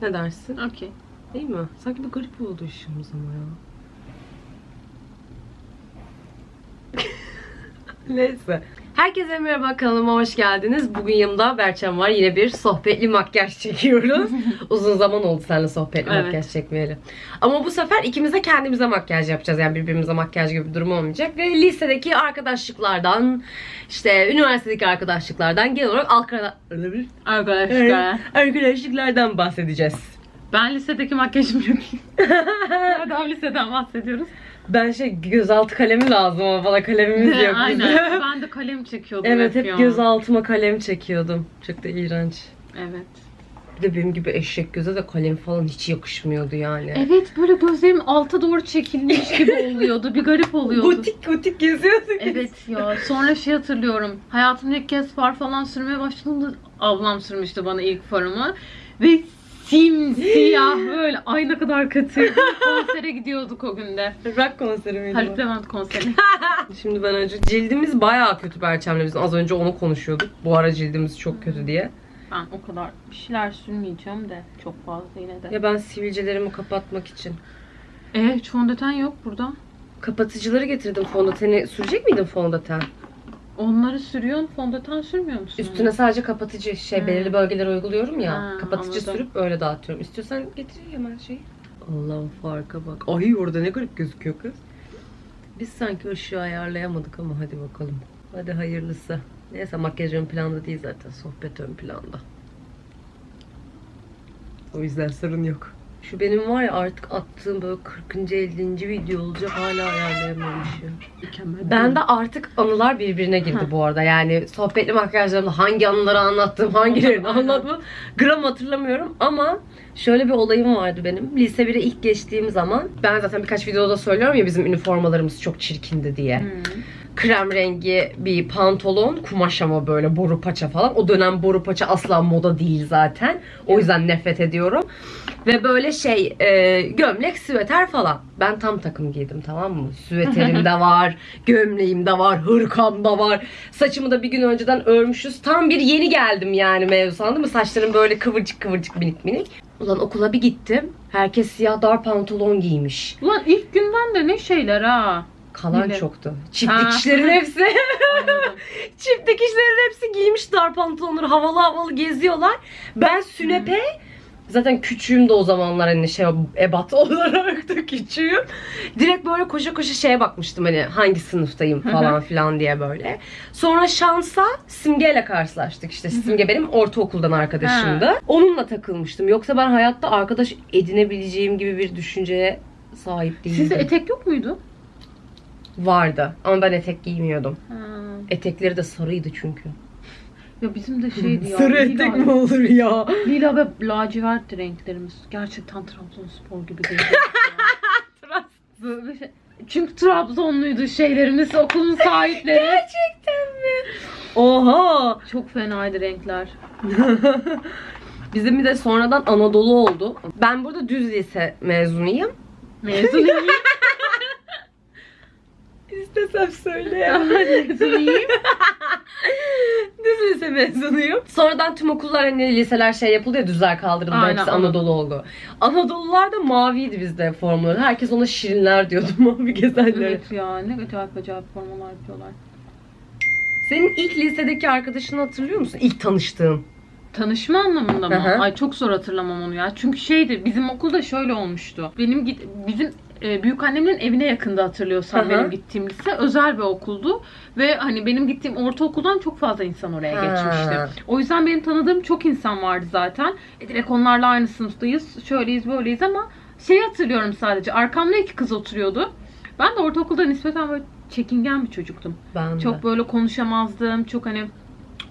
Ne dersin? Okey. Değil mi? Sanki bir garip oldu işimiz ama ya. Neyse. Herkese merhaba kanalıma hoş geldiniz. Bugün yanımda Berçem var. Yine bir sohbetli makyaj çekiyoruz. Uzun zaman oldu seninle sohbetli Evet. makyaj çekmeyeli. Ama bu sefer ikimiz de kendimize makyaj yapacağız. Yani birbirimize makyaj gibi bir durum olmayacak. Ve lisedeki arkadaşlıklardan, işte üniversitedeki arkadaşlıklardan genel olarak arkada... Arkadaşlar. arkadaşlıklardan bahsedeceğiz. Ben lisedeki makyajımı yapayım. Daha liseden bahsediyoruz. Ben şey gözaltı kalemi lazım ama bana kalemimiz yok. Aynen. Ben de kalem çekiyordum evet hep ya. gözaltıma kalem çekiyordum. Çok da iğrenç. Evet. Bir de benim gibi eşek göze de kalem falan hiç yakışmıyordu yani. Evet böyle gözlerim alta doğru çekilmiş gibi oluyordu. Bir garip oluyordu. Gotik gotik geziyorduk. Evet ya. Sonra şey hatırlıyorum. Hayatımda ilk kez far falan sürmeye başladığımda ablam sürmüştü bana ilk farımı. Ve simsiyah böyle ay ne kadar kötü. Konsere gidiyorduk o günde. Rock konseri miydi Haluk bu? Levent konseri. Şimdi ben önce cildimiz bayağı kötü Berçem'le biz az önce onu konuşuyorduk. Bu ara cildimiz çok kötü diye. Ben o kadar bir şeyler sürmeyeceğim de çok fazla yine de. Ya ben sivilcelerimi kapatmak için. E fondöten yok burada. Kapatıcıları getirdim fondöteni. Sürecek miydin fondöten? Onları sürüyorsun, fondöten sürmüyor musun? Üstüne sadece kapatıcı şey Hmm. belirli bölgelere uyguluyorum ya. Ha, kapatıcı anladım. sürüp öyle dağıtıyorum. İstiyorsan getir hemen şeyi. Allah'ım farka bak. Ay orada ne garip gözüküyor kız. Biz sanki ışığı ayarlayamadık ama hadi bakalım. Hadi hayırlısı. Neyse makyaj ön planda değil zaten. Sohbet ön planda. O yüzden sorun yok. Şu benim var ya artık attığım böyle 40. 50. video olacak hala ayarlayamamışım. Mükemmel. Ben de artık anılar birbirine girdi bu arada. Yani sohbetli makyajlarımda hangi anıları anlattım, hangilerini anlatmadım. Gram hatırlamıyorum ama şöyle bir olayım vardı benim. Lise 1'e ilk geçtiğim zaman ben zaten birkaç videoda söylüyorum ya bizim üniformalarımız çok çirkindi diye. Hmm. Krem rengi bir pantolon, kumaş ama böyle boru paça falan. O dönem boru paça asla moda değil zaten. O yüzden nefret ediyorum. Ve böyle şey e, gömlek, süveter falan. Ben tam takım giydim tamam mı? Süveterim de var, gömleğim de var, hırkam da var. Saçımı da bir gün önceden örmüşüz. Tam bir yeni geldim yani mevzu anladın mı? Saçlarım böyle kıvırcık kıvırcık minik minik. Ulan okula bir gittim. Herkes siyah dar pantolon giymiş. Ulan ilk günden de ne şeyler ha. Kalan Bile. çoktu. Çift Ha. dikişlerin hepsi. Çift dikişlerin hepsi giymiş dar pantolonları havalı havalı geziyorlar. Ben sünepe zaten küçüğüm de o zamanlar hani şey ebat olarak da küçüğüm. Direkt böyle koşa koşa şeye bakmıştım hani hangi sınıftayım falan filan diye böyle. Sonra şansa Simge'yle karşılaştık işte. Simge benim ortaokuldan arkadaşımdı. Onunla takılmıştım. Yoksa ben hayatta arkadaş edinebileceğim gibi bir düşünceye sahip değildim. Sizde etek yok muydu? Vardı ama ben etek giymiyordum. Ha. Etekleri de sarıydı çünkü. Ya bizim de şeydi ya. Sarı etek mi olur ya? Lila ve lacivert renklerimiz. Gerçekten Trabzonspor gibi değil. Böyle şey- Çünkü Trabzonluydu şeylerimiz, okulun sahipleri. Gerçekten mi? Oha! Çok fenaydı renkler. Bizim bir de sonradan Anadolu oldu. Ben burada düz lise mezunuyum. Mezunuyum. İstesem söyle Mezunuyum. düz lise mezunuyum. Sonradan tüm okullar hani liseler şey yapıldı ya düzler kaldırıldı. Aynen, Hepsi Anadolu oldu. Anadolular da maviydi bizde formları. Herkes ona şirinler diyordu mavi gezenler. evet ya ne acayip acayip formalar yapıyorlar. Senin ilk lisedeki arkadaşını hatırlıyor musun? İlk tanıştığın. Tanışma anlamında mı? Hı hı. Ay çok zor hatırlamam onu ya. Çünkü şeydi bizim okulda şöyle olmuştu. Benim git bizim e, büyük annemin evine yakında hatırlıyorsan Hı hı. benim gittiğim lise özel bir okuldu ve hani benim gittiğim ortaokuldan çok fazla insan oraya Ha. geçmişti. O yüzden benim tanıdığım çok insan vardı zaten. E, direkt onlarla aynı sınıftayız. Şöyleyiz böyleyiz ama şey hatırlıyorum sadece. Arkamda iki kız oturuyordu. Ben de ortaokulda nispeten böyle çekingen bir çocuktum. Ben de. Çok böyle konuşamazdım. Çok hani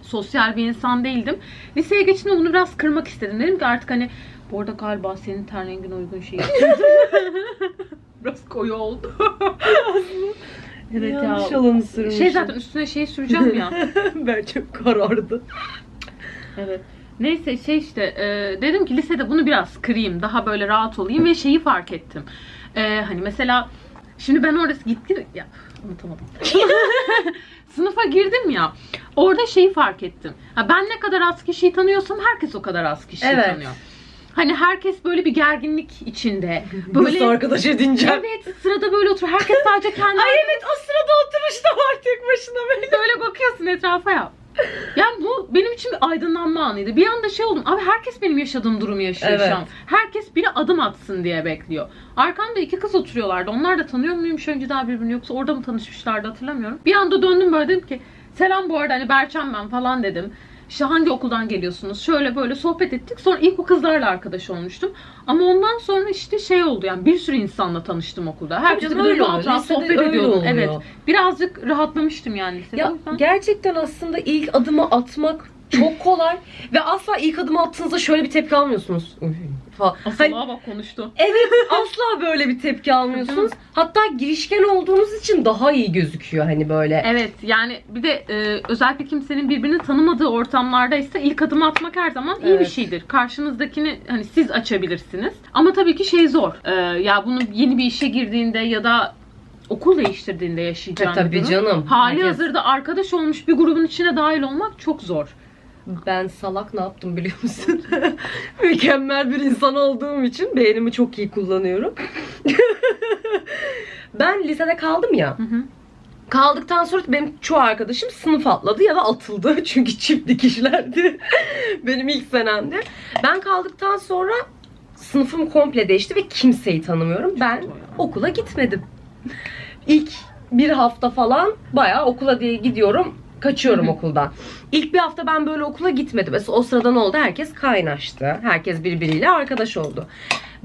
sosyal bir insan değildim. Liseye geçince bunu biraz kırmak istedim. Dedim ki artık hani bu arada galiba senin ten rengine uygun şey biraz koyu oldu. evet Yanlış ya. olanı sürmüşüm. Şey zaten üstüne şey süreceğim ya. ben çok karardı. evet. Neyse şey işte e, dedim ki lisede bunu biraz kırayım. Daha böyle rahat olayım ve şeyi fark ettim. E, hani mesela şimdi ben orası gittim ya unutamadım. Sınıfa girdim ya. Orada şeyi fark ettim. Ha, ben ne kadar az kişiyi tanıyorsam herkes o kadar az kişiyi Evet. tanıyor. Hani herkes böyle bir gerginlik içinde. Nasıl Böyle arkadaş edineceğim? Evet sırada böyle otur. Herkes sadece kendi Ay evet o sırada oturuşta var tek başına böyle. böyle bakıyorsun etrafa ya. Yani bu benim için bir aydınlanma anıydı. Bir anda şey oldum. Abi herkes benim yaşadığım durumu yaşıyor Evet. şu an. Herkes biri adım atsın diye bekliyor. Arkamda iki kız oturuyorlardı. Onlar da tanıyor muymuş önce daha birbirini yoksa orada mı tanışmışlardı hatırlamıyorum. Bir anda döndüm böyle dedim ki selam bu arada hani Berçem ben falan dedim. İşte hangi okuldan geliyorsunuz? Şöyle böyle sohbet ettik. Sonra ilk o kızlarla arkadaş olmuştum. Ama ondan sonra işte şey oldu yani bir sürü insanla tanıştım okulda. Herkes canım, öyle rahat oluyor. rahat Lisede sohbet öyle ediyordum. oluyor. Evet. Birazcık rahatlamıştım yani lisede. Ya gerçekten aslında ilk adımı atmak çok kolay ve asla ilk adımı attığınızda şöyle bir tepki almıyorsunuz. Uy, falan. Hani- bak konuştu. evet asla böyle bir tepki almıyorsunuz. Hatta girişken olduğunuz için daha iyi gözüküyor hani böyle. Evet yani bir de e, özellikle kimsenin birbirini tanımadığı ortamlarda ise ilk adım atmak her zaman iyi bir Evet. şeydir. Karşınızdakini hani siz açabilirsiniz. Ama tabii ki şey zor. E, ya bunu yeni bir işe girdiğinde ya da okul değiştirdiğinde yaşayacağın E, tabii bir durum. canım. Hali Herkes- hazırda arkadaş olmuş bir grubun içine dahil olmak çok zor. Ben salak ne yaptım biliyor musun? Mükemmel bir insan olduğum için beynimi çok iyi kullanıyorum. ben lisede kaldım ya. Hı hı. Kaldıktan sonra benim çoğu arkadaşım sınıf atladı ya da atıldı. Çünkü çift dikişlerdi. benim ilk senemdi. Ben kaldıktan sonra sınıfım komple değişti ve kimseyi tanımıyorum. Ben zor ya. okula gitmedim. İlk bir hafta falan bayağı okula diye gidiyorum. Kaçıyorum okuldan. İlk bir hafta ben böyle okula gitmedim. Mesela o sırada ne oldu? Herkes kaynaştı. Herkes birbiriyle arkadaş oldu.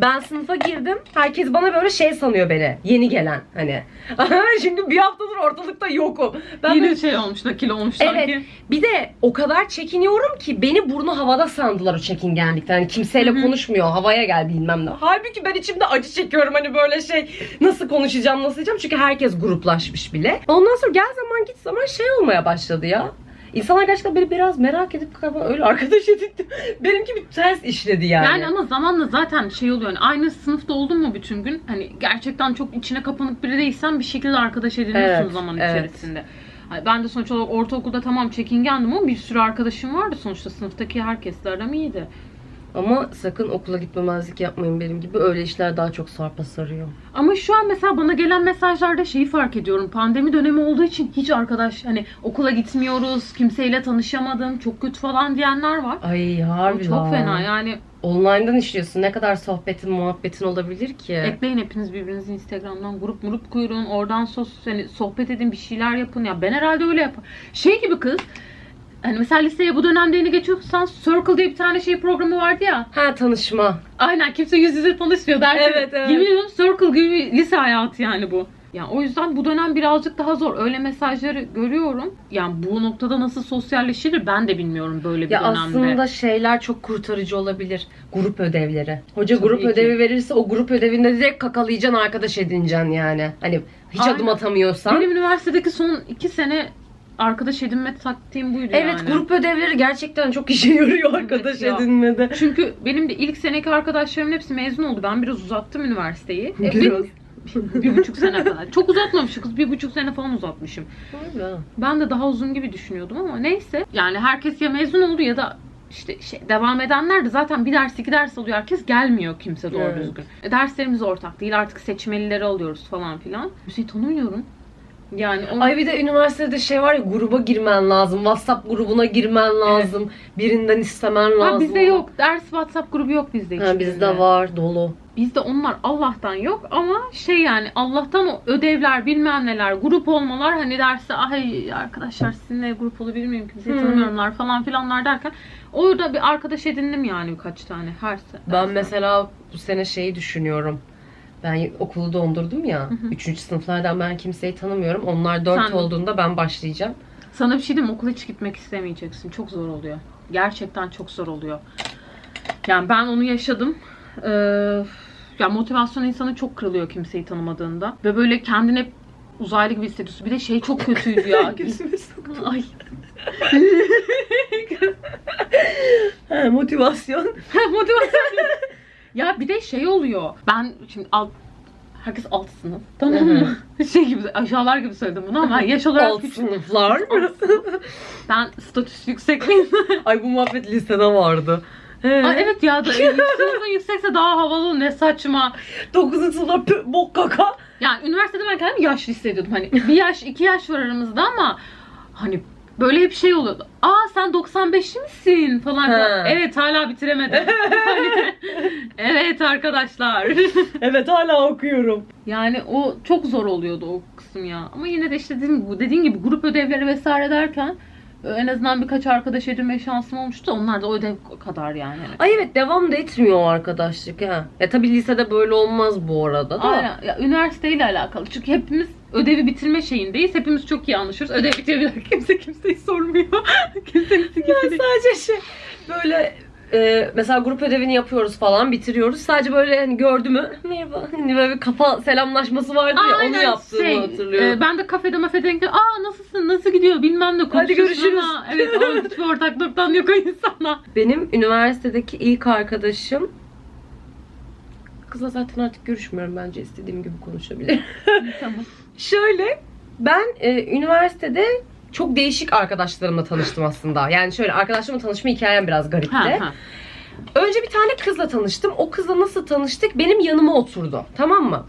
Ben sınıfa girdim. Herkes bana böyle şey sanıyor beni. Yeni gelen hani. Çünkü bir haftadır ortalıkta yokum. Ben Yeni böyle- şey olmuş, nakil olmuş Evet. sanki. bir de o kadar çekiniyorum ki beni burnu havada sandılar o çekingenlikten. Hani kimseyle Hı hı. konuşmuyor. Havaya gel bilmem ne. Halbuki ben içimde acı çekiyorum hani böyle şey. Nasıl konuşacağım nasıl diyeceğim. Çünkü herkes gruplaşmış bile. Ondan sonra gel zaman git zaman şey olmaya başladı ya. İnsanlar gerçekten beni biraz merak edip galiba öyle arkadaş edindim. Benimki bir ters işledi yani. Yani ama zamanla zaten şey oluyor. Yani aynı sınıfta oldun mu bütün gün? Hani gerçekten çok içine kapanık biri değilsen bir şekilde arkadaş ediniyorsun Evet, zaman evet. içerisinde. Hani ben de sonuç olarak ortaokulda tamam çekingendim ama bir sürü arkadaşım vardı. Sonuçta sınıftaki herkesle aram iyiydi. Ama sakın okula gitmemezlik yapmayın benim gibi. Öyle işler daha çok sarpa sarıyor. Ama şu an mesela bana gelen mesajlarda şeyi fark ediyorum. Pandemi dönemi olduğu için hiç arkadaş hani okula gitmiyoruz, kimseyle tanışamadım, çok kötü falan diyenler var. Ay O harbi çok lan. fena yani. Online'dan işliyorsun. Ne kadar sohbetin, muhabbetin olabilir ki? Ekleyin hepiniz birbirinizi Instagram'dan grup murup kuyurun. Oradan sos, hani sohbet edin bir şeyler yapın. Ya ben herhalde öyle yaparım. Şey gibi kız. Hani mesela liseye bu dönemde yeni geçiyorsan Circle diye bir tane şey programı vardı ya. Ha tanışma. Aynen kimse yüz yüze tanışmıyor dersin. Evet, evet. Yemin ediyorum Circle gibi bir lise hayatı yani bu. Yani o yüzden bu dönem birazcık daha zor. Öyle mesajları görüyorum. Yani bu noktada nasıl sosyalleşilir ben de bilmiyorum böyle bir Ya dönemde. aslında şeyler çok kurtarıcı olabilir. Grup ödevleri. Hoca Tabii grup ki. ödevi verirse o grup ödevinde direkt kakalayacaksın, arkadaş edineceksin yani. Hani hiç Aynen. adım atamıyorsan. Benim üniversitedeki son iki sene arkadaş edinme taktiğim buydu Evet yani. grup ödevleri gerçekten çok işe yarıyor arkadaş ya. edinmede. Çünkü benim de ilk seneki arkadaşlarımın hepsi mezun oldu. Ben biraz uzattım üniversiteyi. E, Biraz. benim- bir buçuk sene kadar. Çok uzatmamışım kız. Bir buçuk sene falan uzatmışım. Ben de daha uzun gibi düşünüyordum ama neyse. Yani herkes ya mezun oldu ya da işte şey, devam edenler de zaten bir ders iki ders alıyor. Herkes gelmiyor kimse doğru Evet. düzgün. E, derslerimiz ortak değil. Artık seçmelileri alıyoruz falan filan. Hüseyin tanımıyorum. Yani o... Ay bir de üniversitede şey var ya gruba girmen lazım. WhatsApp grubuna girmen lazım. Birinden istemen lazım. ha, bizde yok. Ders WhatsApp grubu yok bizde Ha, bizde var dolu. Bizde onlar Allah'tan yok ama şey yani Allah'tan o ödevler bilmem neler grup olmalar hani derse ay arkadaşlar sizinle grup olabilir miyim kimseyi Hmm. tanımıyorumlar falan filanlar derken orada bir arkadaş edindim yani birkaç tane her se- Ben mesela bu sene şeyi düşünüyorum. Ben okulu dondurdum ya. Hı hı. Üçüncü sınıflardan ben kimseyi tanımıyorum. Onlar dört Sen- olduğunda ben başlayacağım. sana bir şey diyeyim okula hiç gitmek istemeyeceksin çok zor oluyor gerçekten çok zor oluyor yani ben onu yaşadım ee, ya motivasyon insanı çok kırılıyor kimseyi tanımadığında ve böyle kendini hep uzaylı gibi hissediyorsun bir de şey çok kötüydü ya ay Ha, motivasyon. Motivasyon. Ya bir de şey oluyor. Ben şimdi alt herkes alt sınıf. Tamam mı? şey gibi aşağılar gibi söyledim bunu ama yaş olarak Alt küçük. sınıflar. Ben statüs yüksekliğim. Ay bu muhabbet lisede vardı. Aa, evet ya da sınıfın yüksekse daha havalı ne saçma. 9. sınıfta bok kaka. Yani üniversitede ben kendimi yaşlı hissediyordum. Hani bir yaş iki yaş var aramızda ama hani böyle hep şey oluyordu. Aa sen 95'li misin falan. Ha. Evet hala bitiremedim. Evet arkadaşlar. Evet hala okuyorum. Yani o çok zor oluyordu o kısım ya. Ama yine de işte dediğim gibi, dediğin gibi grup ödevleri vesaire derken en azından birkaç arkadaş edinme şansım olmuştu. Onlar da o ödev kadar yani. Ay evet devam da etmiyor o arkadaşlık ha. Ya tabii lisede böyle olmaz bu arada da. Aynen. Ya, üniversiteyle alakalı. Çünkü hepimiz ödevi bitirme şeyindeyiz. Hepimiz çok iyi anlaşıyoruz. Ödev bitiyor kimse kimseyi sormuyor. kimse kimse Ben kimseyi sadece şey böyle e, mesela grup ödevini yapıyoruz falan bitiriyoruz. Sadece böyle hani gördü mü merhaba hani böyle bir kafa selamlaşması vardı ya onu yaptığımı şey, hatırlıyorum. e, ben de kafede mafede denk Aa nasılsın? Nasıl gidiyor? Bilmem ne konuşuyorsun görüşürüz. ama- Evet ama hiçbir ortak noktan yok o insana. Benim üniversitedeki ilk arkadaşım Kızla zaten artık görüşmüyorum bence istediğim gibi konuşabilirim. tamam. Şöyle ben e, üniversitede çok değişik arkadaşlarımla tanıştım aslında. Yani şöyle arkadaşlarımla tanışma hikayem biraz garipti. Ha, ha. Önce bir tane kızla tanıştım. O kızla nasıl tanıştık? Benim yanıma oturdu. Tamam mı?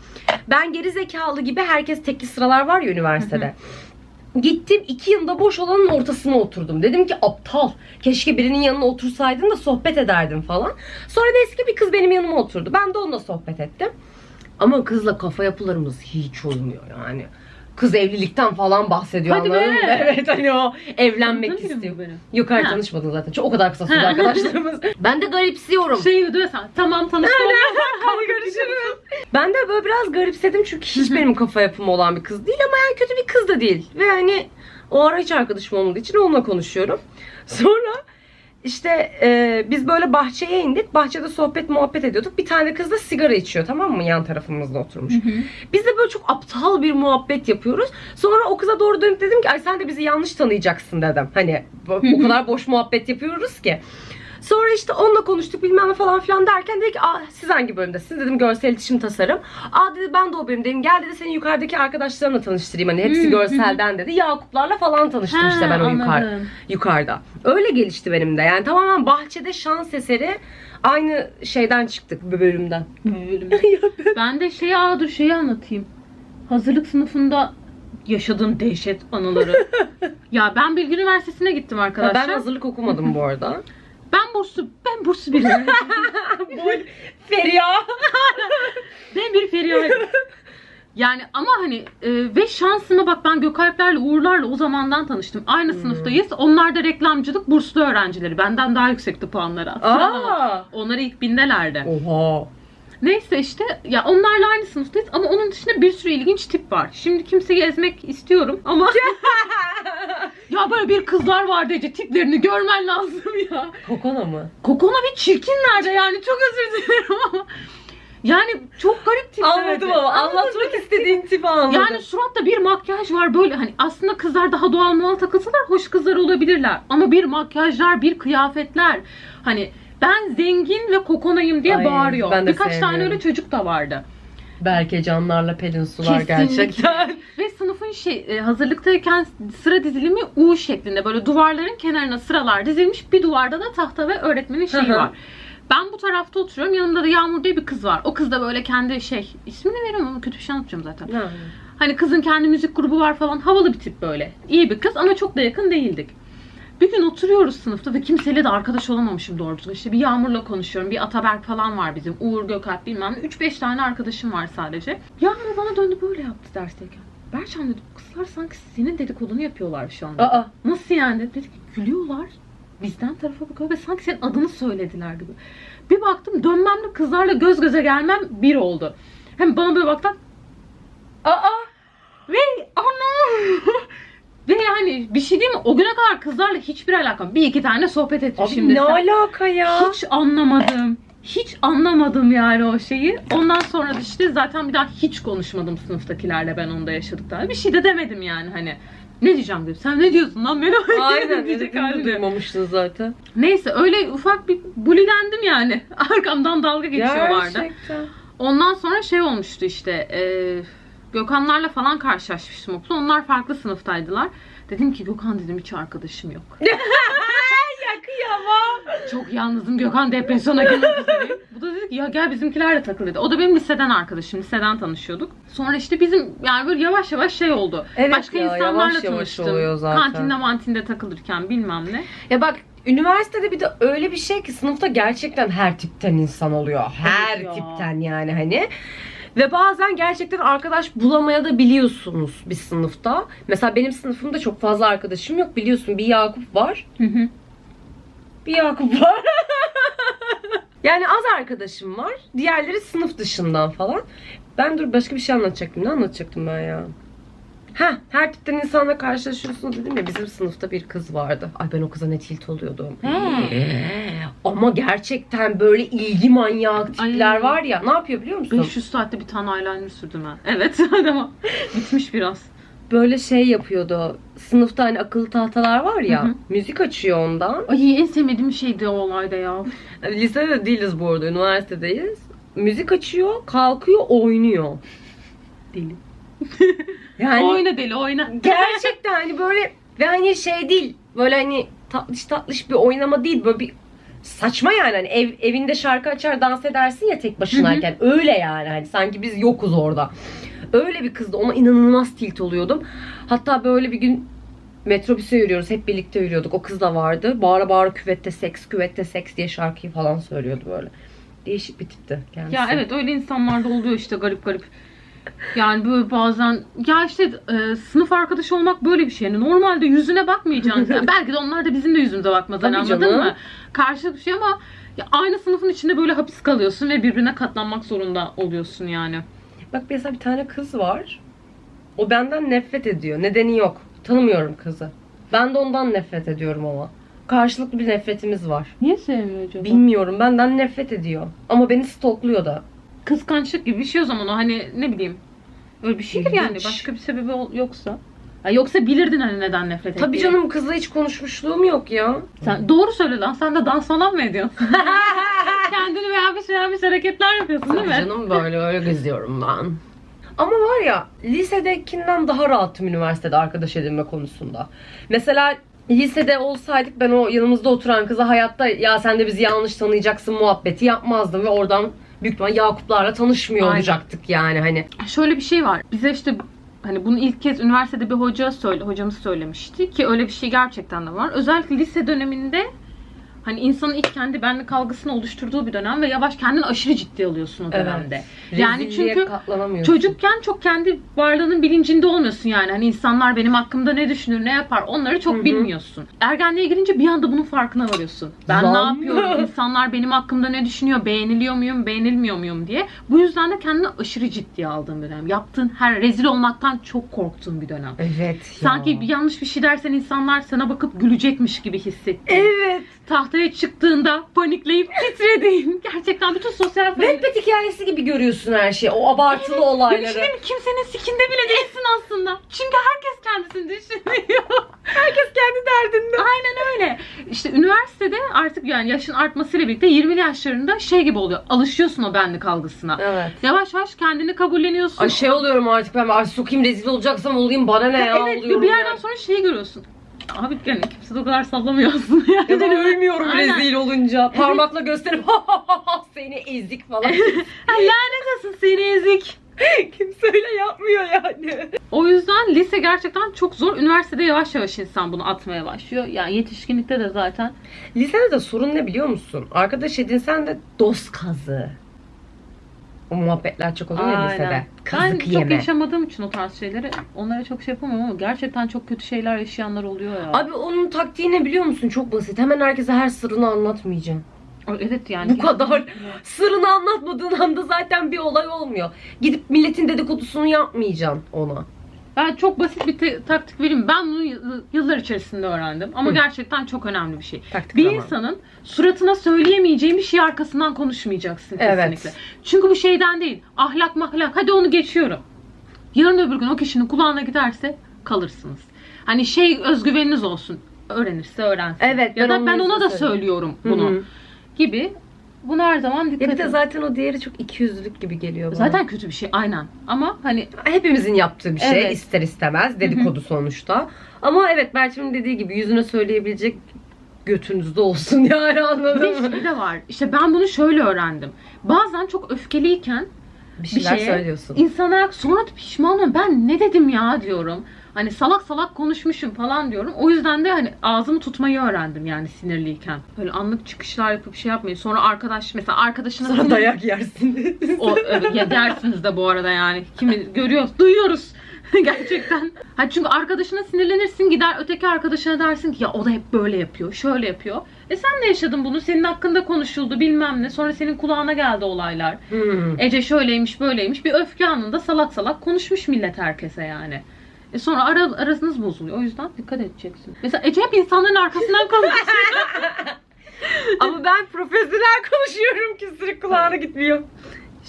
Ben geri zekalı gibi herkes tekli sıralar var ya üniversitede. Gittim iki yanında boş olanın ortasına oturdum. Dedim ki aptal. Keşke birinin yanına otursaydın da sohbet ederdim falan. Sonra da eski bir kız benim yanıma oturdu. Ben de onunla sohbet ettim. Ama kızla kafa yapılarımız hiç uymuyor yani. Kız evlilikten falan bahsediyor Hadi anladın be. mı? Evet hani o evlenmek Tanıyor istiyor. beni? Yok hayır Ha. tanışmadın zaten. Çok o kadar kısa sürdü Ha. arkadaşlarımız. ben de garipsiyorum. Şey diyor sen. Tamam tanıştım. Hadi görüşürüz. Ben de böyle biraz garipsedim çünkü hiç benim kafa yapım olan bir kız değil ama yani kötü bir kız da değil. Ve hani o ara hiç arkadaşım olmadığı için onunla konuşuyorum. Sonra işte e, biz böyle bahçeye indik. Bahçede sohbet muhabbet ediyorduk. Bir tane kız da sigara içiyor tamam mı? Yan tarafımızda oturmuş. Biz de böyle çok aptal bir muhabbet yapıyoruz. Sonra o kıza doğru dönüp dedim ki ay sen de bizi yanlış tanıyacaksın dedim. Hani o kadar boş muhabbet yapıyoruz ki. Sonra işte onunla konuştuk bilmem ne falan filan derken dedi ki Aa, siz hangi bölümdesiniz dedim görsel iletişim tasarım. Aa dedi ben de o bölümdeyim gel dedi seni yukarıdaki arkadaşlarımla tanıştırayım hani hepsi görselden dedi. Yakuplarla falan tanıştım işte ben o yukarı, yukarıda. Öyle gelişti benim de yani tamamen bahçede şans eseri aynı şeyden çıktık bir bölümden. ben de şeyi aa dur şeyi anlatayım. Hazırlık sınıfında yaşadığım dehşet anıları. ya ben Bilgi Üniversitesi'ne gittim arkadaşlar. Ben hazırlık okumadım bu arada. Ben burslu, ben burslu biriyim. Feriha. ben bir Feriha. Yani ama hani e, ve şansıma bak ben Gökalplerle Uğurlarla o zamandan tanıştım. Aynı Hmm. sınıftayız. Onlar da reklamcılık burslu öğrencileri. Benden daha yüksekti puanları. Aa. Onlar ilk bindelerdi. Oha. Neyse işte ya onlarla aynı sınıftayız ama onun dışında bir sürü ilginç tip var. Şimdi kimseyi ezmek istiyorum ama ya böyle bir kızlar var Ece tiplerini görmen lazım ya. Kokona mı? Kokona bir çirkinler de yani çok özür dilerim ama yani çok garip tiplerdi. Anladım ama Anladın anlatmak mı? istediğin tipi anladım. Yani suratta bir makyaj var böyle hani aslında kızlar daha doğal mual takılsalar hoş kızlar olabilirler. Ama bir makyajlar, bir kıyafetler hani ben zengin ve kokonayım diye Ay, bağırıyor. ben de Birkaç tane sevmiyorum. öyle çocuk da vardı. Berke Canlar'la Pelin Sular Kesinlikle. gerçekten. Ve sınıfın şey e, hazırlıktayken sıra dizilimi U şeklinde böyle duvarların kenarına sıralar dizilmiş. Bir duvarda da tahta ve öğretmenin şeyi var. Ben bu tarafta oturuyorum. Yanımda da Yağmur diye bir kız var. O kız da böyle kendi şey ismini veriyorum ama kötü bir şey anlatacağım zaten. Hani kızın kendi müzik grubu var falan. Havalı bir tip böyle. İyi bir kız ama çok da yakın değildik. Bir gün oturuyoruz sınıfta ve kimseyle de arkadaş olamamışım doğru düzgün. İşte bir Yağmur'la konuşuyorum. Bir Ataberk falan var bizim. Uğur Gökalp bilmem ne. 3-5 tane arkadaşım var sadece. Yağmur bana döndü böyle yaptı dersteyken. Berçan dedi bu kızlar sanki senin dedikodunu yapıyorlar şu anda. Aa. Nasıl yani? Dedi ki gülüyorlar. Bizden tarafa bakıyor ve sanki senin adını söylediler gibi. Bir baktım dönmemle kızlarla göz göze gelmem bir oldu. Hem bana böyle baktı Aa. ve ana ve yani bir şey değil mi? O güne kadar kızlarla hiçbir alakam. Bir iki tane sohbet Abi etmişim ne desem. alaka ya? Hiç anlamadım. Hiç anlamadım yani o şeyi. Ondan sonra da işte zaten bir daha hiç konuşmadım sınıftakilerle ben onda yaşadıklarla. Bir şey de demedim yani hani. Ne diyeceğim dedim. Sen ne diyorsun lan? Beni Aynen. diyecek duymamıştın zaten. Neyse öyle ufak bir bulilendim yani. Arkamdan dalga geçiyorlardı. Gerçekten. Ondan sonra şey olmuştu işte. E, Gökhanlarla falan karşılaşmıştım okulda. Onlar farklı sınıftaydılar. Dedim ki Gökhan dedim hiç arkadaşım yok. Ya kıyamam. Çok yalnızım Gökhan depresyona girmek üzereyim. Bu da dedi ki ya gel bizimkilerle takıl dedi. O da benim liseden arkadaşım. Liseden tanışıyorduk. Sonra işte bizim yani böyle yavaş yavaş şey oldu. Evet Başka ya, insanlarla yavaş yavaş tanıştım. oluyor zaten. Kantinde mantinde takılırken bilmem ne. Ya bak üniversitede bir de öyle bir şey ki sınıfta gerçekten her tipten insan oluyor. Her ya. tipten yani hani. Ve bazen gerçekten arkadaş bulamaya da biliyorsunuz bir sınıfta. Mesela benim sınıfımda çok fazla arkadaşım yok biliyorsun. Bir Yakup var. Hı hı. Bir Yakup var. yani az arkadaşım var. Diğerleri sınıf dışından falan. Ben dur başka bir şey anlatacaktım. Ne anlatacaktım ben ya? Ha, her tipten insanla karşılaşıyorsunuz dedim ya bizim sınıfta bir kız vardı. Ay ben o kıza ne tilt oluyordum. Ama gerçekten böyle ilgi manyağı tipler Ay. var ya. Ne yapıyor biliyor musun? 500 saatte bir tane eyeliner sürdüm ben. Evet ama bitmiş biraz. Böyle şey yapıyordu. Sınıfta hani akıllı tahtalar var ya. Hı hı. Müzik açıyor ondan. Ay en sevmediğim şeydi o olayda ya. Lisede değiliz bu arada. Üniversitedeyiz. Müzik açıyor, kalkıyor, oynuyor. Deli. Yani oyna deli oyna. gerçekten hani böyle ve hani şey değil. Böyle hani tatlış tatlış bir oynama değil. Böyle bir saçma yani. Hani ev, evinde şarkı açar dans edersin ya tek başınayken. Öyle yani. Hani sanki biz yokuz orada. Öyle bir kızdı. Ona inanılmaz tilt oluyordum. Hatta böyle bir gün metrobüse yürüyoruz. Hep birlikte yürüyorduk. O kız da vardı. Bağıra bağıra küvette seks, küvette seks diye şarkıyı falan söylüyordu böyle. Değişik bir tipti kendisi. Ya evet öyle insanlar da oluyor işte garip garip. Yani böyle bazen ya işte e, sınıf arkadaşı olmak böyle bir şey. Yani normalde yüzüne bakmayacaksın. Yani belki de onlar da bizim de yüzümüze bakmaz. Hani Tabii anladın canım. mı? Karşılıklı bir şey ama ya aynı sınıfın içinde böyle hapis kalıyorsun ve birbirine katlanmak zorunda oluyorsun yani. Bak mesela bir tane kız var. O benden nefret ediyor. Nedeni yok. Tanımıyorum kızı. Ben de ondan nefret ediyorum ama. Karşılıklı bir nefretimiz var. Niye sevmiyor acaba? Bilmiyorum. Benden nefret ediyor. Ama beni stalkluyor da. Kıskançlık gibi bir şey o zaman o hani ne bileyim. Öyle bir şeydir yani İlginç. başka bir sebebi ol- yoksa. Ya yoksa bilirdin hani neden nefret Tabii ettiğini. canım kızla hiç konuşmuşluğum yok ya. Sen doğru söyle lan sen de dans falan mı ediyorsun? Kendini beğenmiş beğenmiş hareketler yapıyorsun değil mi? Canım böyle öyle geziyorum ben. Ama var ya lisedekinden daha rahatım üniversitede arkadaş edinme konusunda. Mesela lisede olsaydık ben o yanımızda oturan kıza hayatta ya sen de bizi yanlış tanıyacaksın muhabbeti yapmazdım ve oradan büyük ihtimal Yakuplarla tanışmıyor Aynen. olacaktık yani hani. Şöyle bir şey var. Bize işte hani bunu ilk kez üniversitede bir hoca söyle hocamız söylemişti ki öyle bir şey gerçekten de var. Özellikle lise döneminde hani insanın ilk kendi benlik algısını oluşturduğu bir dönem ve yavaş kendini aşırı ciddi alıyorsun o dönemde. Yani Rezilliğe çünkü katlanamıyorsun. Çocukken çok kendi varlığının bilincinde olmuyorsun yani. Hani insanlar benim hakkımda ne düşünür, ne yapar onları çok Hı hı. bilmiyorsun. Ergenliğe girince bir anda bunun farkına varıyorsun. Ben Lan. ne yapıyorum? İnsanlar benim hakkımda ne düşünüyor? Beğeniliyor muyum, beğenilmiyor muyum diye. Bu yüzden de kendini aşırı ciddiye aldığın dönem. Yaptığın her rezil olmaktan çok korktuğun bir dönem. Evet ya. Sanki yanlış bir şey dersen insanlar sana bakıp gülecekmiş gibi hissettin. Evet. Tahtaya çıktığında panikleyip titrediğin. Gerçekten bütün sosyal Wattpad hikayesi gibi görüyorsun her şeyi. O abartılı olayları. Düşünün kimsenin sikinde bile değilsin aslında. Çünkü herkes kendisini düşünüyor. Herkes kendi derdinde. Aynen öyle. İşte üniversitede artık yani yaşın artmasıyla birlikte 20'li yaşlarında şey gibi oluyor. Alışıyorsun o benlik algısına. Evet. Yavaş yavaş kendini kabulleniyorsun. Ay şey oluyorum artık ben ay sokayım rezil olacaksam olayım bana ne ya evet oluyorum bir ya. yerden sonra şeyi görüyorsun. Abi yani kimse de o kadar sallamıyor aslında yani. Ya ben ölmüyorum Aynen. rezil olunca. Parmakla gösterip seni ezik falan. Ha, lanet olsun seni ezik. Kimse öyle yapmıyor yani. O yüzden lise gerçekten çok zor. Üniversitede yavaş yavaş insan bunu atmaya başlıyor. Yani yetişkinlikte de zaten. Lisede de sorun ne biliyor musun? Arkadaş edinsen de dost kazı. O muhabbetler çok oluyor ya lisede. Ben Kazık çok yeme. yaşamadığım için o tarz şeyleri onlara çok şey yapamam ama gerçekten çok kötü şeyler yaşayanlar oluyor ya. Abi onun taktiği ne biliyor musun? Çok basit. Hemen herkese her sırrını anlatmayacaksın. Ay, Evet yani. Bu kadar. Sırrını anlatmadığın anda zaten bir olay olmuyor. Gidip milletin dedikodusunu yapmayacaksın ona. Ben çok basit bir taktik vereyim. Ben bunu yı- yıllar içerisinde öğrendim. Ama Hı. gerçekten çok önemli bir şey. Taktik Bir zamanı. insanın suratına söyleyemeyeceğin bir şey arkasından konuşmayacaksın Evet. kesinlikle. Çünkü bu şeyden değil. Ahlak mahlak. Hadi onu geçiyorum. Yarın öbür gün o kişinin kulağına giderse kalırsınız. Hani şey özgüveniniz olsun. Öğrenirse öğrensin. Evet, Ya ben da ben ona da söylüyorum bunu. hı. Gibi. Bunu her zaman dikkat Ya bir de edin. zaten o diğeri çok ikiyüzlülük gibi geliyor bana. Zaten kötü bir şey aynen. Ama hani hepimizin yaptığı bir şey Evet. ister istemez dedikodu sonuçta. Ama evet Berçim'in dediği gibi yüzüne söyleyebilecek götünüzde olsun yani Bir anladın mı? şey de var. İşte ben bunu şöyle öğrendim. Bazen çok öfkeliyken Bir bir şeyler şeye söylüyorsun. insana sonra da pişman oluyorum. Ben ne dedim ya diyorum. Hani salak salak konuşmuşum falan diyorum. O yüzden de hani ağzımı tutmayı öğrendim yani sinirliyken. Böyle anlık çıkışlar yapıp şey yapmayın. Sonra arkadaş mesela arkadaşına Sonra sinir- dayak yersin. O evet, ya dersiniz de bu arada yani. Kimi görüyoruz, duyuyoruz. Gerçekten. Ha çünkü arkadaşına sinirlenirsin gider öteki arkadaşına dersin ki ya o da hep böyle yapıyor, şöyle yapıyor. E sen de yaşadın bunu. Senin hakkında konuşuldu bilmem ne. Sonra senin kulağına geldi olaylar. Hmm. Ece şöyleymiş, böyleymiş. Bir öfke anında salak salak konuşmuş millet herkese yani. E sonra ara, arasınız bozuluyor. O yüzden dikkat edeceksin. Mesela Ece hep insanların arkasından konuşuyor. Ama ben profesyonel konuşuyorum ki sırf kulağına gitmiyor.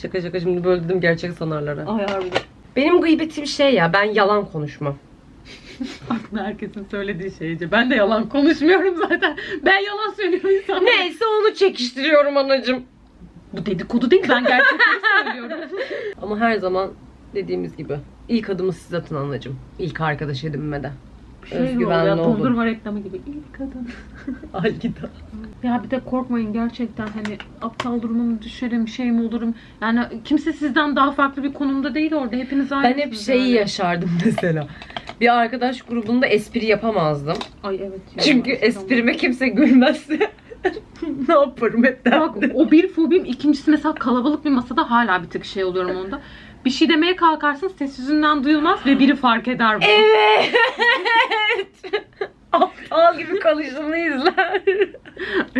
Şaka şaka şimdi böyle dedim gerçek sanarlara. Ay harbiden. Benim gıybetim şey ya ben yalan konuşmam. Aslında herkesin söylediği şey Ece. Ben de yalan konuşmuyorum zaten. Ben yalan söylüyorum insanlara. Neyse onu çekiştiriyorum anacım. Bu dedikodu değil ben gerçekleri söylüyorum. Ama her zaman dediğimiz gibi ilk adımı siz atın anacım. İlk arkadaş edinmede. Şey Özgüvenli olun. Dondurma reklamı gibi. İlk kadın. Algida. Ya bir de korkmayın gerçekten hani aptal duruma mı düşerim şey mi olurum. Yani kimse sizden daha farklı bir konumda değil orada. Hepiniz Ben aynısınız. hep şeyi yani. yaşardım mesela. Bir arkadaş grubunda espri yapamazdım. Ay evet. ya. Çünkü esprime kimse gülmezse ne yaparım hep Bak o bir fobim ikincisi mesela kalabalık bir masada hala bir tık şey oluyorum onda. Bir şey demeye kalkarsın ses yüzünden duyulmaz ve biri fark eder bunu. Evet. Aptal gibi konuştuğunu izler.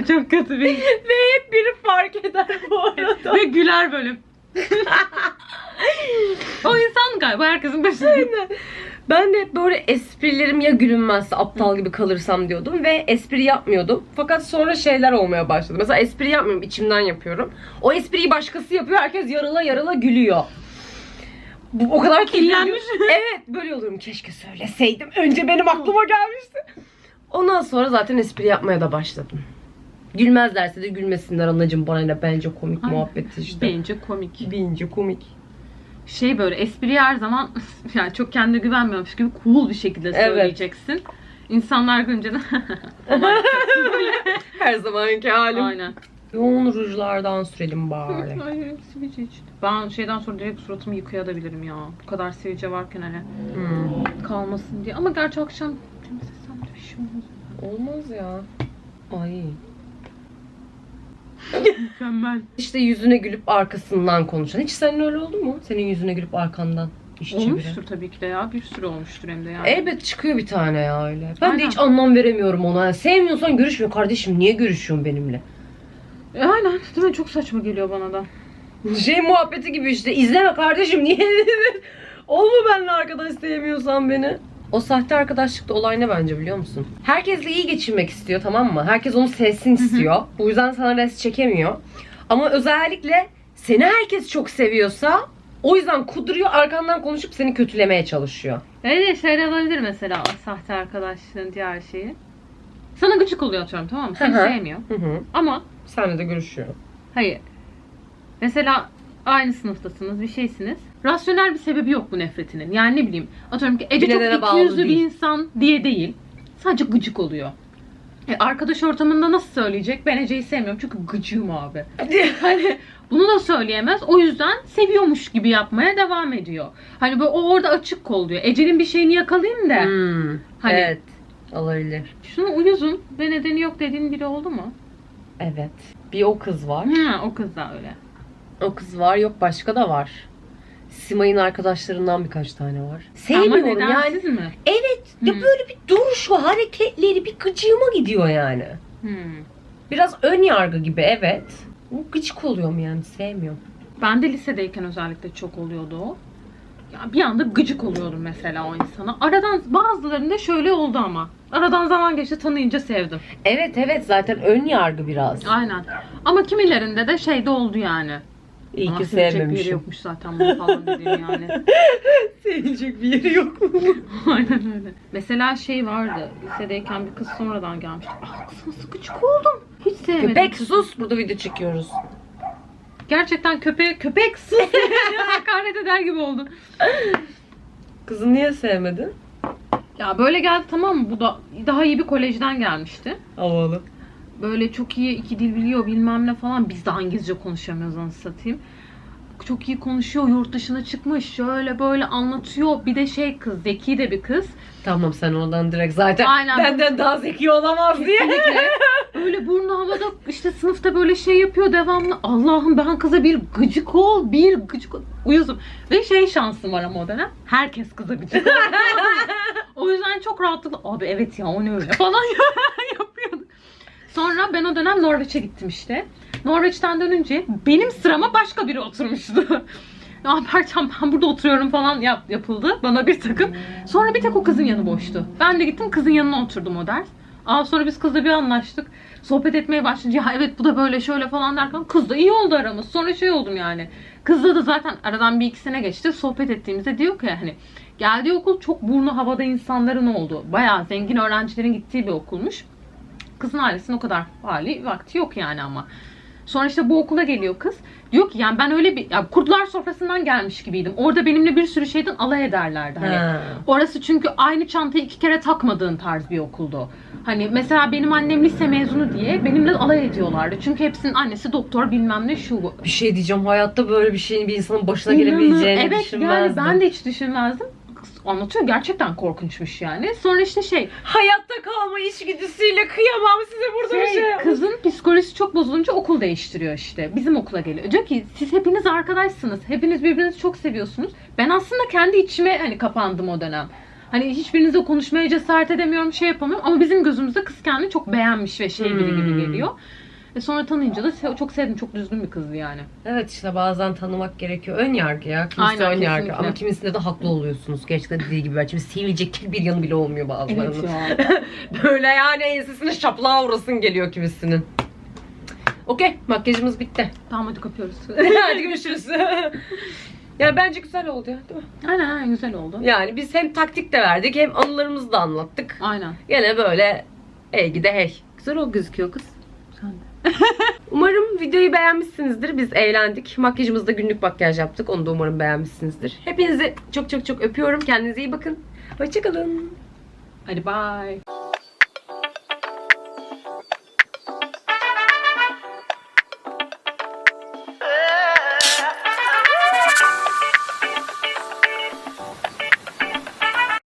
Çok kötü bir. Ve hep biri fark eder bu arada. ve güler böyle. o insan galiba herkesin başında. Ben de hep böyle esprilerim ya gülünmezse aptal gibi kalırsam diyordum ve espri yapmıyordum. Fakat sonra şeyler olmaya başladı. Mesela espri yapmıyorum, içimden yapıyorum. O espriyi başkası yapıyor, herkes yarıla yarıla gülüyor. Bu o kadar Kirlenmiş. Evet, böyle oluyorum. Keşke söyleseydim. Önce benim aklıma gelmişti. Ondan sonra zaten espri yapmaya da başladım. Gülmezlerse de gülmesinler anacığım bana ne bence komik Aynen. muhabbeti işte. Bence komik. Bence komik. Şey böyle espriyi her zaman yani çok kendine güvenmiyormuş gibi cool bir şekilde Evet. söyleyeceksin. İnsanlar görünce de Her zamanki halim. aynen. Yoğun rujlardan sürelim bari. Ay sivilce işte. Ben şeyden sonra direkt suratımı yıkayabilirim ya. Bu kadar sivilce varken hani Hmm. kalmasın diye. Ama gerçi akşam temizlesem de bir şey olmaz. Olmaz ya. Ay. Mükemmel. İşte yüzüne gülüp arkasından konuşan. Hiç senin öyle oldu mu? Senin yüzüne gülüp arkandan iş. Olmuştur tabii ki de ya. Bir sürü olmuştur hem de yani. Elbet çıkıyor bir tane ya öyle. Ben de Aynen. hiç anlam veremiyorum ona. Sevmiyorsan görüşme kardeşim. Niye görüşüyorsun benimle? E, aynen. Değil mi? Çok saçma geliyor bana da. Şey muhabbeti gibi işte. izleme kardeşim. Niye? Olma benimle arkadaş sevmiyorsan beni. O sahte arkadaşlıkta olay ne bence biliyor musun? Herkesle iyi geçinmek istiyor tamam mı? Herkes onu sevsin istiyor. Bu yüzden sana res çekemiyor. Ama özellikle seni herkes çok seviyorsa o yüzden kuduruyor arkandan konuşup seni kötülemeye çalışıyor. Öyle şeyler olabilir mesela sahte arkadaşlığın diğer şeyi. Sana gıcık oluyor atıyorum tamam mı? Seni sevmiyor. Ama Seninle de görüşüyor. hayır. Mesela aynı sınıftasınız, bir şeysiniz. Rasyonel bir sebebi yok bu nefretinin. Yani ne bileyim, atıyorum ki Ece Bir nedene çok ikiyüzlü bir değil. insan diye değil. Sadece gıcık oluyor. E, arkadaş ortamında nasıl söyleyecek? Ben Ece'yi sevmiyorum çünkü gıcığım abi. Hani bunu da söyleyemez. O yüzden seviyormuş gibi yapmaya devam ediyor. Hani böyle o orada açık kol diyor. Ece'nin bir şeyini yakalayayım da. Hmm, Hani- Evet. Olabilir. Şuna uyuzum ve nedeni yok dediğin biri oldu mu? Evet. Bir o kız var. Ha, o kız da öyle. O kız var. Yok başka da var. Simay'ın arkadaşlarından birkaç tane var. Ama Sevmiyorum neden yani. siz mi? Evet. Ya Hmm. böyle bir duruşu, hareketleri bir gıcığıma gidiyor yani. Hmm. Biraz ön yargı gibi evet. Bu gıcık oluyorum yani sevmiyorum. Ben de lisedeyken özellikle çok oluyordu o. Ya bir anda gıcık oluyordum mesela o insana. Aradan bazılarında şöyle oldu ama. Aradan zaman geçti tanıyınca sevdim. Evet evet zaten ön yargı biraz. Aynen. Ama kimilerinde de şey de oldu yani. İyi Aa, ki sevecek bir yeri sevmemişim. yokmuş zaten bunu falan dediğim yani. Sevecek bir yeri yok mu? Aynen öyle. Mesela şey vardı. Lisedeyken bir kız sonradan gelmişti. Ah kız nasıl gıcık oldum. Hiç sevmedim. Köpek sus. Burada video çekiyoruz. Gerçekten köpek köpek sus. Hakaret eder gibi oldu. Kızı niye sevmedin? Ya böyle geldi tamam mı? Bu da daha iyi bir kolejden gelmişti. Havalı. Böyle çok iyi iki dil biliyor bilmem ne falan. Biz daha İngilizce konuşamıyoruz anasını satayım. Çok iyi konuşuyor. Yurt dışına çıkmış. Şöyle böyle anlatıyor. Bir de şey kız. Zeki de bir kız. Tamam sen ondan direkt zaten Aynen. benden daha zeki olamaz diye. Kesinlikle. Böyle burnu havada işte sınıfta böyle şey yapıyor devamlı. Allah'ım ben kıza bir gıcık ol, bir gıcık ol. Uyuzum. Ve şey şansım var ama o dönem. Herkes kıza gıcık o yüzden çok rahatlıkla abi evet ya o ne öyle falan yapıyorduk. Sonra ben o dönem Norveç'e gittim işte. Norveç'ten dönünce benim sırama başka biri oturmuştu. Ya Berçem ben burada oturuyorum falan yap, yapıldı bana bir takım. Sonra bir tek o kızın yanı boştu. Ben de gittim kızın yanına oturdum o ders. Aa sonra biz kızla bir anlaştık. Sohbet etmeye başlayınca ya evet bu da böyle şöyle falan derken kız da iyi oldu aramız. Sonra şey oldum yani. Kızla da zaten aradan bir iki sene geçti. Sohbet ettiğimizde diyor ki hani geldiği okul çok burnu havada insanların olduğu. Bayağı zengin öğrencilerin gittiği bir okulmuş. Kızın ailesinin o kadar hali vakti yok yani ama. Sonra işte bu okula geliyor kız. Diyor ki yani ben öyle bir ya kurtlar sofrasından gelmiş gibiydim. Orada benimle bir sürü şeyden alay ederlerdi. Hani Ha. Orası çünkü aynı çantayı iki kere takmadığın tarz bir okuldu. Hani mesela benim annem lise mezunu diye benimle alay ediyorlardı. Çünkü hepsinin annesi doktor bilmem ne şu. Bir şey diyeceğim hayatta böyle bir şeyin bir insanın başına gelebileceğini evet, düşünmezdim. yani ben de hiç düşünmezdim. Anlatıyor gerçekten korkunçmuş yani. Sonra işte şey, Hayatta kalma içgüdüsüyle kıyamam size burada bir şey, şey. kızın psikolojisi çok bozulunca okul değiştiriyor işte. Bizim okula geliyor. Diyor ki siz hepiniz arkadaşsınız. Hepiniz birbirinizi çok seviyorsunuz. Ben aslında kendi içime hani kapandım o dönem. Hani hiçbirinizle konuşmaya cesaret edemiyorum, şey yapamıyorum. Ama bizim gözümüzde kız kendini çok beğenmiş ve şey biri gibi Hmm. E sonra tanıyınca da çok sevdim. Çok düzgün bir kızdı yani. Evet işte bazen tanımak gerekiyor. Ön yargı ya. Kimisi Aynen, ön yargı. kesinlikle. Ama kimisinde de haklı oluyorsunuz. Gerçekten dediği gibi. Ben şimdi sevilecek bir yanı bile olmuyor bazılarının. Evet ya. Böyle yani ensesine şaplağa vurasın geliyor kimisinin. Okey makyajımız bitti. tamam hadi kapıyoruz. Hadi görüşürüz. ya bence güzel oldu ya değil mi? aynen aynen güzel oldu. Yani biz hem taktik de verdik hem anılarımızı da anlattık. Aynen. Gene böyle hey gide hey. Güzel o gözüküyor kız. Umarım videoyu beğenmişsinizdir. Biz eğlendik. Makyajımızda günlük makyaj yaptık. Onu da umarım beğenmişsinizdir. Hepinizi çok çok çok öpüyorum. Kendinize iyi bakın. Hoşçakalın. Hadi bye.